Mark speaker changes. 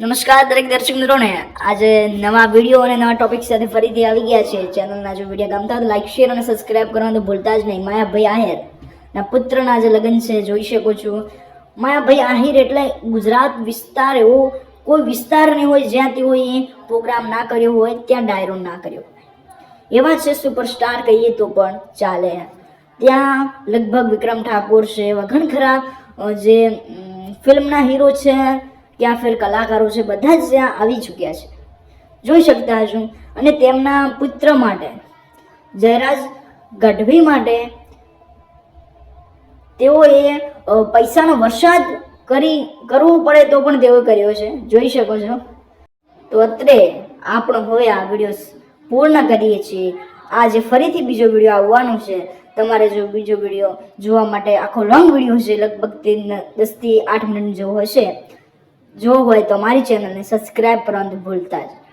Speaker 1: નમસ્કાર દરેક દર્શક મિત્રોને. આજે નવા વીડિયો અને નવા ટોપિક સાથે ફરીથી આવી ગયા છે. ચેનલના જો વીડિયો ગમતા હોય લાઈક શેર અને સબસ્ક્રાઇબ કરવાનું તો ભૂલતા જ નહીં. માયાભાઈ આહિર ના પુત્રના જે લગ્ન છે, જોઈ શકો છો. માયાભાઈ આહિર એટલે ગુજરાત વિસ્તાર એવો કોઈ વિસ્તાર નહીં હોય જ્યાં તેઓએ પ્રોગ્રામ ના કર્યો હોય, ત્યાં ડાયરો ના કર્યો એવા છે સુપરસ્ટાર કહીએ તો પણ ચાલે. ત્યાં લગભગ વિક્રમ ઠાકોર છે એવા ઘણા ખરા જે ફિલ્મના હીરો છે ત્યાં ફેર કલાકારો છે, બધા જ ત્યાં આવી ચૂક્યા છે. જોઈ શકતા હશો. અને તેમના પુત્ર માટે, જયરાજ ગઢવી માટે, તેઓએ પૈસાનો વરસાદ કરી, કરવું પડે તો પણ તેઓએ કર્યો છે. જોઈ શકો છો. તો અત્રે આપણો હવે આ વીડિયો પૂર્ણ કરીએ છીએ. આજે ફરીથી બીજો વીડિયો આવવાનો છે. તમારે જો બીજો વીડિયો જોવા માટે આખો લોંગ વીડિયો છે લગભગ તે દસથી આઠ મિનિટ જેવો હશે. જો હોય તો મારી ચેનલને સબસ્ક્રાઈબ કરવાનું ભૂલતા જ.